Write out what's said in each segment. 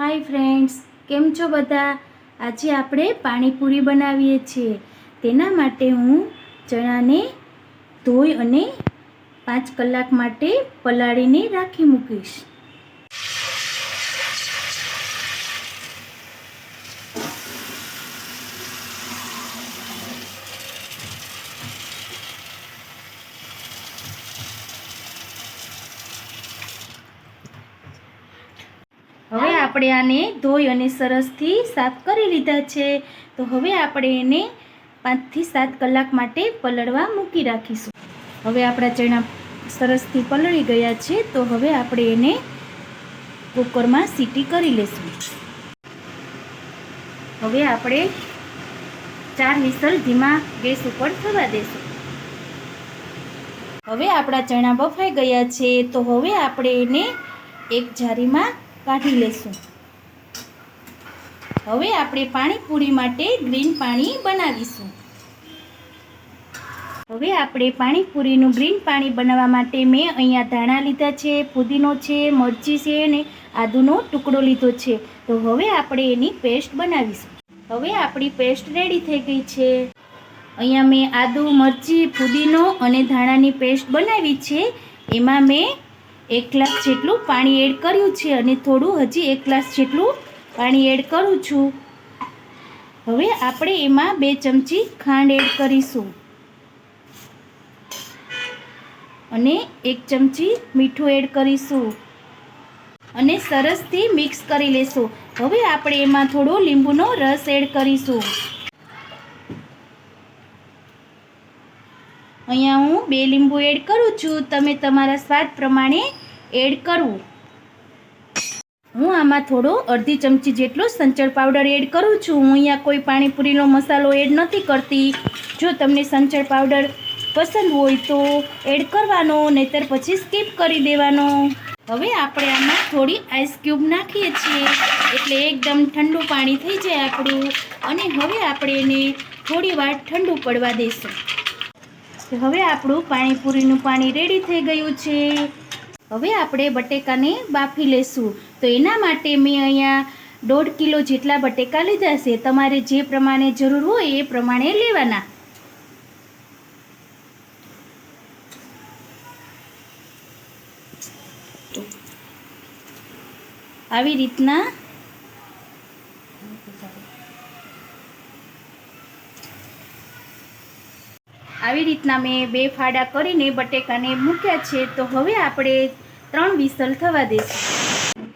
Hi friends કેમ છો બધા? આજે આપણે પાણીપુરી બનાવીએ છીએ. તેના માટે હું ચણાને ધોઈ અને પાંચ કલાક માટે પલાળીને રાખી મૂકીશ હવે આપણે આને ધોઈ અને સરસથી સાફ કરી લીધા છે. તો હવે આપણે એને પાંચથી સાત કલાક માટે પલળવા મૂકી રાખીશું. હવે આપણા ચણા સરસથી પલળી ગયા છે. તો હવે આપણે એને કુકરમાં સીટી કરી લેશું. હવે આપણે ચાર વિસલ ધીમા ગેસ ઉપર થવા દેશું. હવે આપણા ચણા બફાઈ ગયા છે. તો હવે આપણે એને એક જારીમાં કાઢી લેશું. હવે આપણે પાણીપુરી માટે ગ્રીન પાણી બનાવીશું. હવે આપણે પાણીપુરીનું ગ્રીન પાણી બનાવવા માટે મેં અહીંયા ધાણા લીધા છે, પુદીનો છે, મરચી છે અને આદુનો ટુકડો લીધો છે. તો હવે આપણે એની પેસ્ટ બનાવીશું. હવે આપણી પેસ્ટ રેડી થઈ ગઈ છે. અહીંયા મેં આદુ, મરચી, પુદીનો અને ધાણાની પેસ્ટ બનાવી છે. એમાં મેં એક ગ્લાસ જેટલું પાણી એડ કર્યું છે અને થોડું હજી એક ગ્લાસ જેટલું પાણી એડ કરું છું. હવે આપણે એમાં બે ચમચી ખાંડ એડ કરીશું. અને એક ચમચી મીઠું એડ કરીશું. અને સરસથી મિક્સ કરી લેશું. હવે આપણે એમાં થોડો લીંબુનો રસ એડ કરીશું. અહીંયા હું બે લીંબુ એડ કરું છું. તમે તમારા સ્વાદ પ્રમાણે એડ કરવું. હું આમાં થોડો અડધી ચમચી જેટલો સંચળ પાવડર એડ કરું છું. હું અહીંયા કોઈ પાણીપુરીનો મસાલો એડ નથી કરતી. જો તમને સંચળ પાવડર પસંદ હોય તો એડ કરવાનો, નહીતર પછી સ્કીપ કરી દેવાનો. હવે આપણે આમાં થોડી આઈસ ક્યુબ નાખીએ છીએ. એટલે એકદમ ઠંડુ પાણી થઈ જાય આપણું. અને હવે આપણે એને થોડી વાર ઠંડુ પડવા દઈશું હવે આપણું પાણીપુરીનું પાણી રેડી થઈ ગયું છે. હવે આપણે બટેકાને બાફી લેશું. તો એના માટે મેં અહીંયા દોઢ કિલો જેટલા બટેકા લીધા છે. તમારે જે પ્રમાણે જરૂર હોય એ પ્રમાણે લેવાના. આવી રીતના આવી રીતના મેં બે ફાડા કરીને બટેકાને મૂક્યા છે, તો હવે આપણે ત્રણ વિસલ થવા દઈશું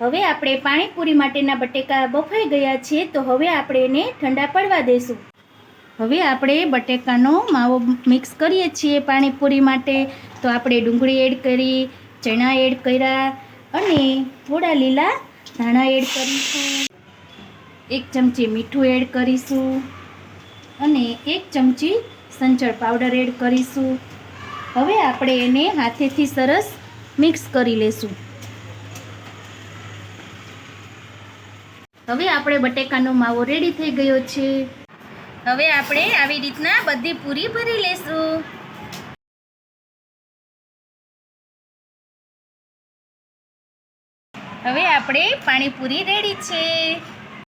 હવે આપણે પાણીપુરી માટેના બટેકા બફાઈ ગયા છે, તો હવે આપણે એને ઠંડા પડવા દઈશું હવે આપણે બટેકાનો માવો મિક્સ કરીએ છીએ પાણીપુરી માટે, તો આપણે ડુંગળી એડ કરી, ચણા એડ કર્યા અને થોડા લીલા ધાણા એડ કરીશું. એક ચમચી મીઠું એડ કરીશું. એક ચમચી સંચળ પાવડર એડ કરીશું. હવે આપણે એને હાથેથી સરસ મિક્સ કરી લેશું. હવે આપણે બટેકાનો માવો રેડી થઈ ગયો છે. હવે આપણે આવી રીતના બધી પૂરી ભરી લેશું. હવે આપણે પાણીપુરી રેડી છે.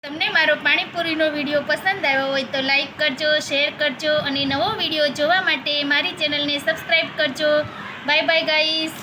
તમને મારો પાણીપુરીનો વીડિયો પસંદ આવ્યો હોય તો લાઈક કરજો, શેર કરજો અને નવો વીડિયો જોવા માટે મારી ચેનલને સબસ્ક્રાઈબ કરજો. Bye bye guys